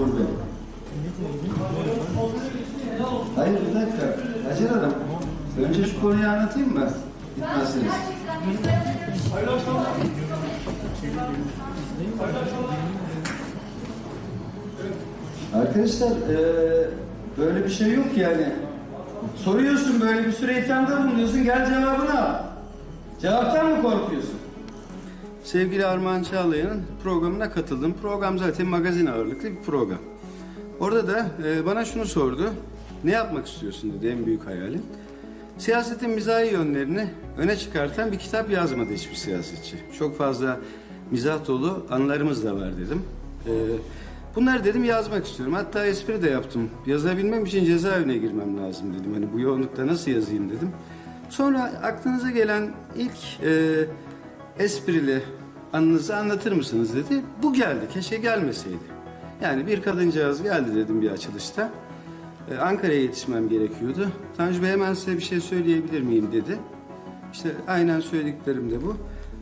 Burada. Hayır bir dakika. Hacer Hanım. Önce şu konuyu anlatayım mı? Bitmezsiniz. Arkadaşlar eee, böyle bir şey yok yani. Soruyorsun böyle bir süre ithamda bulunuyorsun gel cevabını al. Cevaptan mı korkuyorsun? Sevgili Armağan Çağlayan'ın programına katıldım. Program zaten magazin ağırlıklı bir program. Orada da e, bana şunu sordu. Ne yapmak istiyorsun dedi en büyük hayalin. Siyasetin mizahi yönlerini öne çıkartan bir kitap yazmadı hiçbir siyasetçi. Çok fazla mizah dolu anılarımız da var dedim. E, bunları dedim yazmak istiyorum. Hatta espri de yaptım. Yazabilmem için cezaevine girmem lazım dedim. Hani bu yoğunlukta nasıl yazayım dedim. Sonra aklınıza gelen ilk e, esprili anınızı anlatır mısınız dedi. Bu geldi. Keşke gelmeseydi. Yani bir kadıncağız geldi dedim bir açılışta. Ee, Ankara'ya yetişmem gerekiyordu. Tanju Bey hemen size bir şey söyleyebilir miyim dedi. İşte aynen söylediklerim de bu.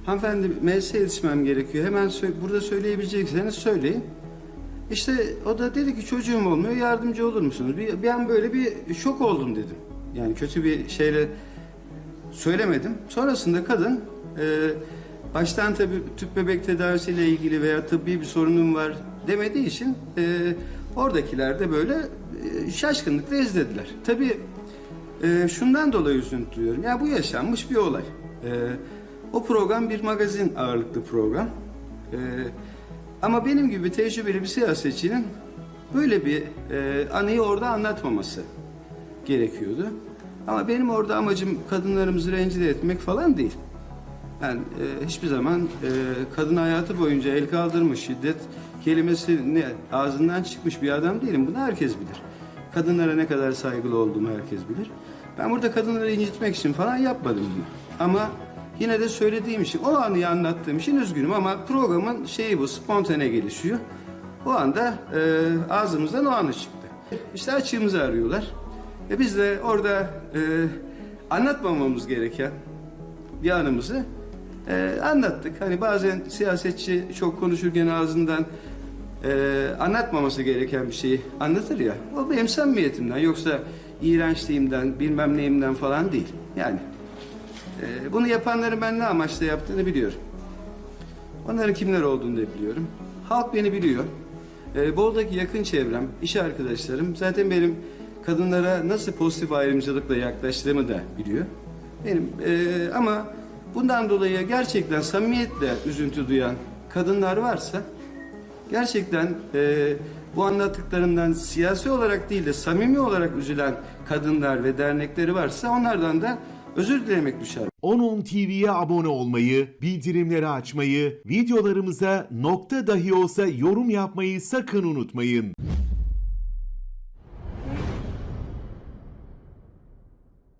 Hanımefendi meclise yetişmem gerekiyor. Hemen sö- burada söyleyebilecekseniz söyleyin. İşte o da dedi ki çocuğum olmuyor yardımcı olur musunuz? Bir, bir an böyle bir şok oldum dedim. Yani kötü bir şeyle söylemedim. Sonrasında kadın e, baştan tabii tüp bebek tedavisiyle ilgili veya tıbbi bir sorunum var demediği için e, oradakiler de böyle e, şaşkınlıkla izlediler. Tabii e, şundan dolayı üzüntü duyuyorum. Ya bu yaşanmış bir olay. E, o program bir magazin ağırlıklı program. E, ama benim gibi tecrübeli bir siyasetçinin böyle bir e, anıyı orada anlatmaması gerekiyordu. Ama benim orada amacım kadınlarımızı rencide etmek falan değil. Ben e, hiçbir zaman e, kadın hayatı boyunca el kaldırmış şiddet kelimesi ne ağzından çıkmış bir adam değilim. Bunu herkes bilir. Kadınlara ne kadar saygılı olduğumu herkes bilir. Ben burada kadınları incitmek için falan yapmadım bunu. Ama yine de söylediğim için, o anıyı anlattığım için üzgünüm ama programın şeyi bu, spontane gelişiyor. O anda e, ağzımızdan o anı çıktı. İşte açığımızı arıyorlar. Ve biz de orada e, anlatmamamız gereken bir anımızı e, anlattık. Hani bazen siyasetçi çok konuşurken ağzından e, anlatmaması gereken bir şeyi anlatır ya. O benim samimiyetimden yoksa iğrençliğimden bilmem neyimden falan değil. Yani e, bunu yapanların ben ne amaçla yaptığını biliyorum. Onların kimler olduğunu da biliyorum. Halk beni biliyor. E, Bolu'daki yakın çevrem, iş arkadaşlarım zaten benim kadınlara nasıl pozitif ayrımcılıkla yaklaştığımı da biliyor. Benim e, ama bundan dolayı gerçekten samimiyetle üzüntü duyan kadınlar varsa gerçekten e, bu anlattıklarımdan siyasi olarak değil de samimi olarak üzülen kadınlar ve dernekleri varsa onlardan da özür dilemek düşer. 10.10 TV'ye abone olmayı, bildirimleri açmayı, videolarımıza nokta dahi olsa yorum yapmayı sakın unutmayın.